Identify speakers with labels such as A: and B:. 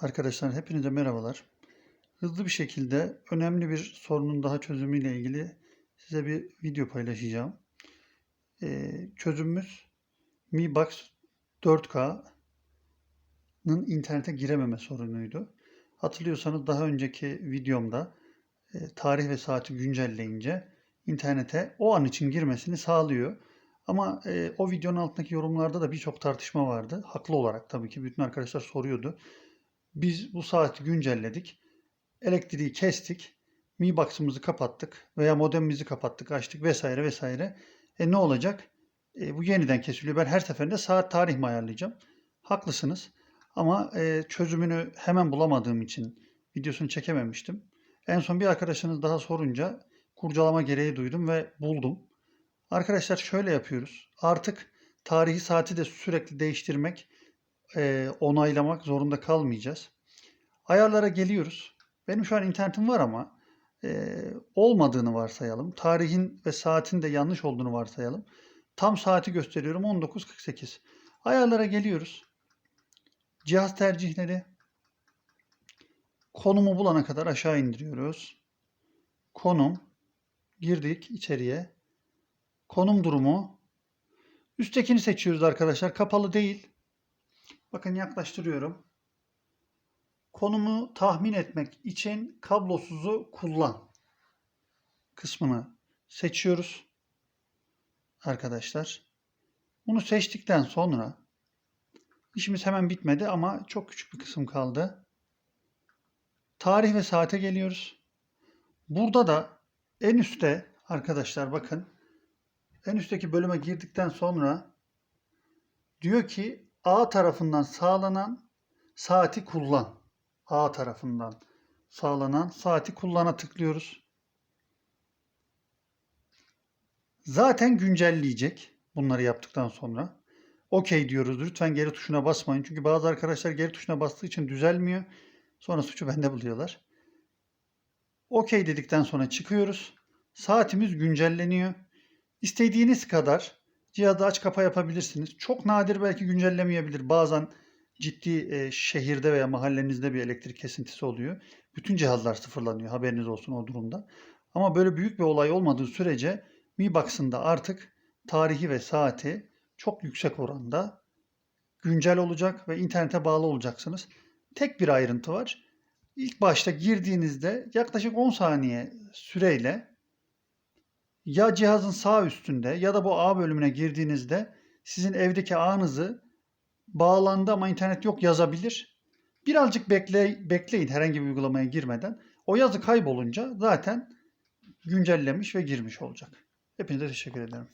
A: Arkadaşlar hepinize merhabalar. Hızlı bir şekilde önemli bir sorunun daha çözümüyle ilgili size bir video paylaşacağım. Ee, çözümümüz Mi Box 4K'nın internete girememe sorunuydu. Hatırlıyorsanız daha önceki videomda e, tarih ve saati güncelleyince internete o an için girmesini sağlıyor. Ama e, o videonun altındaki yorumlarda da birçok tartışma vardı. Haklı olarak tabii ki bütün arkadaşlar soruyordu. Biz bu saati güncelledik. Elektriği kestik. Mi Box'ımızı kapattık veya modemimizi kapattık, açtık vesaire vesaire. E ne olacak? E, bu yeniden kesiliyor. Ben her seferinde saat tarih mi ayarlayacağım? Haklısınız. Ama e, çözümünü hemen bulamadığım için videosunu çekememiştim. En son bir arkadaşınız daha sorunca kurcalama gereği duydum ve buldum. Arkadaşlar şöyle yapıyoruz. Artık tarihi saati de sürekli değiştirmek, e, onaylamak zorunda kalmayacağız. Ayarlara geliyoruz. Benim şu an internetim var ama e, olmadığını varsayalım. Tarihin ve saatin de yanlış olduğunu varsayalım. Tam saati gösteriyorum 19.48. Ayarlara geliyoruz. Cihaz tercihleri. Konumu bulana kadar aşağı indiriyoruz. Konum. Girdik içeriye. Konum durumu. Üsttekini seçiyoruz arkadaşlar. Kapalı değil. Bakın yaklaştırıyorum. Konumu tahmin etmek için kablosuzu kullan kısmını seçiyoruz. Arkadaşlar. Bunu seçtikten sonra işimiz hemen bitmedi ama çok küçük bir kısım kaldı. Tarih ve saate geliyoruz. Burada da en üstte arkadaşlar bakın en üstteki bölüme girdikten sonra diyor ki A tarafından sağlanan saati kullan. A tarafından sağlanan saati kullana tıklıyoruz. Zaten güncelleyecek bunları yaptıktan sonra. Okey diyoruz. Lütfen geri tuşuna basmayın. Çünkü bazı arkadaşlar geri tuşuna bastığı için düzelmiyor. Sonra suçu bende buluyorlar. Okey dedikten sonra çıkıyoruz. Saatimiz güncelleniyor. İstediğiniz kadar cihazı aç kapa yapabilirsiniz. Çok nadir belki güncellemeyebilir. Bazen ciddi e, şehirde veya mahallenizde bir elektrik kesintisi oluyor. Bütün cihazlar sıfırlanıyor. Haberiniz olsun o durumda. Ama böyle büyük bir olay olmadığı sürece Mi Box'ın da artık tarihi ve saati çok yüksek oranda güncel olacak ve internete bağlı olacaksınız. Tek bir ayrıntı var. İlk başta girdiğinizde yaklaşık 10 saniye süreyle ya cihazın sağ üstünde ya da bu ağ bölümüne girdiğinizde sizin evdeki ağınızı bağlandı ama internet yok yazabilir. Birazcık bekle, bekleyin herhangi bir uygulamaya girmeden. O yazı kaybolunca zaten güncellemiş ve girmiş olacak. Hepinize teşekkür ederim.